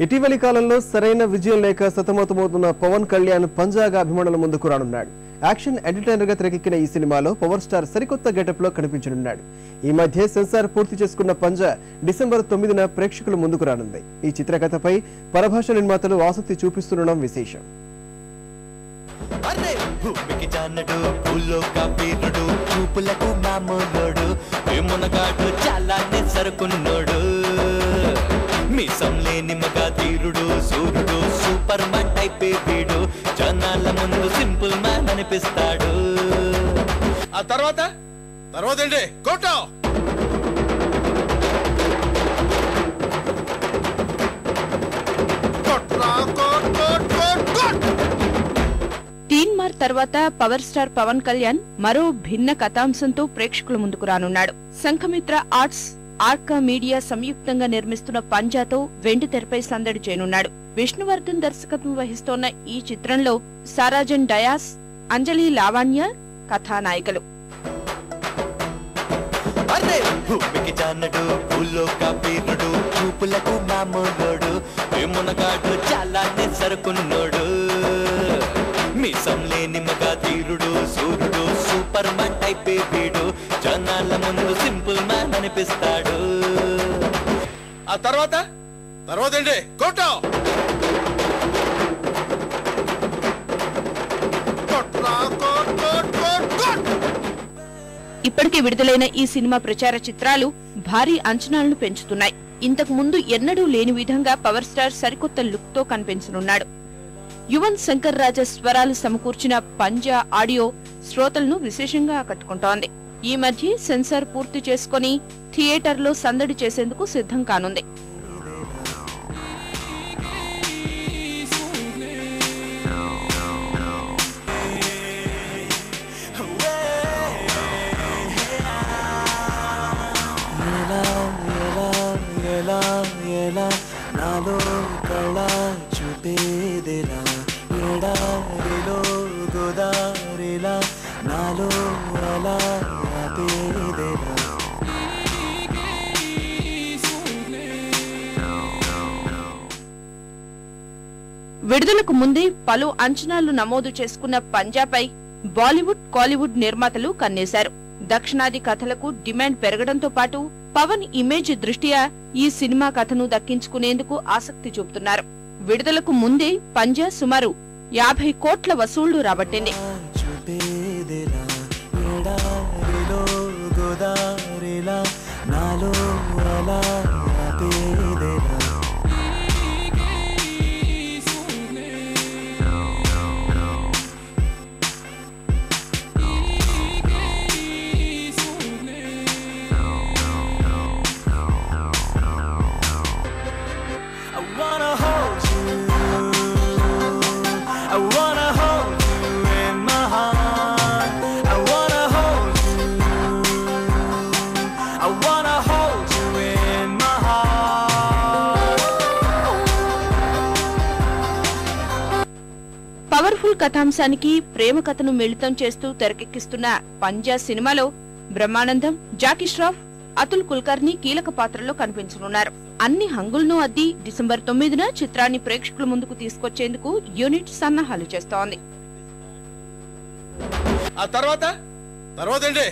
ఇటీవలి కాలంలో సరైన విజయం లేక సతమతమవుతున్న పవన్ కళ్యాణ్ పంజాగా అభిమానుల ముందుకు రానున్నాడు. యాక్షన్ ఎంటర్టైనర్గా తెరకెక్కిన ఈ సినిమాలో పవర్ స్టార్ సరికొత్త గెటప్లో కనిపించనున్నాడు. ఈ మధ్య సెన్సార్ పూర్తి చేసుకున్న పంజా డిసెంబర్ తొమ్మిదిన ప్రేక్షకుల ముందుకు రానుంది. ఈ చిత్రకథపై పరభాష నిర్మాతలు ఆసక్తి చూపిస్తుండడం విశేషం. అరే! లేని మగ తీరుడు సూర్యుడు సూపర్ మ్యాన్ టైప్ వీడు. జనాల ముందు సింపుల్ మ్యాన్ అనిపిస్తాడు. ఆ తర్వాత? తర్వాత ఏంటి? కోట కొట్రా కోట్ కోట్ కోట్ కోట్ తీన్ మార్ తర్వాత పవర్ స్టార్ పవన్ కళ్యాణ్ మరో భిన్న కథాంశంతో ప్రేక్షకుల ముందుకు రానున్నాడు. సంఘమిత్ర ఆర్ట్స్ ఆర్కా మీడియా సంయుక్తంగా నిర్మిస్తున్న పంజాతో వెండి తెరపై సందడి చేయనున్నాడు. విష్ణువర్ధన్ దర్శకత్వం వహిస్తోన్న ఈ చిత్రంలో సారాజన్ డయాస్ అంజలి లావణ్య కథానాయికలు. భూమికి జానడు కాపీరుడు చూపులకు మునగాడు చాలా సరుకున్నోడు. మీసం లేని తీరుడు సూర్యుడు సూపర్ మ్యాన్ టైప్ వీడు. జనాల ముందు సింపుల్ కనిపిస్తాడు ఆ తర్వాత? తర్వాత ఏంటి? కోట ఇప్పటికే విడుదలైన ఈ సినిమా ప్రచార చిత్రాలు భారీ అంచనాలను పెంచుతున్నాయి. ఇంతకు ముందు ఎన్నడూ లేని విధంగా పవర్ స్టార్ సరికొత్త లుక్తో కనిపించనున్నాడు. యువన్ శంకర్ రాజా స్వరాలు సమకూర్చిన పంజా ఆడియో శ్రోతలను విశేషంగా ఆకట్టుకుంటోంది. ఈ మధ్య సెన్సార్ పూర్తి చేసుకుని థియేటర్లో సందడి చేసేందుకు సిద్ధం కానుంది నాలో కళ చూపేదిలా ఎడారిలో గోదారిలా నాలో అలా విడుదలకు ముందే పలు అంచనాలు నమోదు చేసుకున్న పంజాపై బాలీవుడ్ కాలీవుడ్ నిర్మాతలు కన్నేశారు. దక్షిణాది కథలకు డిమాండ్ పెరగడంతో పాటు పవన్ ఇమేజ్ దృష్ట్యా ఈ సినిమా కథను దక్కించుకునేందుకు ఆసక్తి చూపుతున్నారు. విడుదలకు ముందే పంజా సుమారు యాభై కోట్ల వసూళ్ళు రాబట్టింది. పవర్ఫుల్ కథాంశానికి ప్రేమ కథను మిళితం చేస్తూ తెరకెక్కిస్తున్న పంజా సినిమాలో బ్రహ్మానందం జాకీ ష్రాఫ్ అతుల్ కుల్కర్ని కీలక పాత్రలో కనిపించనున్నారు. అన్ని హంగులను అద్ది డిసెంబర్ తొమ్మిదిన చిత్రాన్ని ప్రేక్షకుల ముందుకు తీసుకొచ్చేందుకు యూనిట్ సన్నాహాలు చేస్తోంది. ఆ తర్వాత? తర్వాత ఏంటి?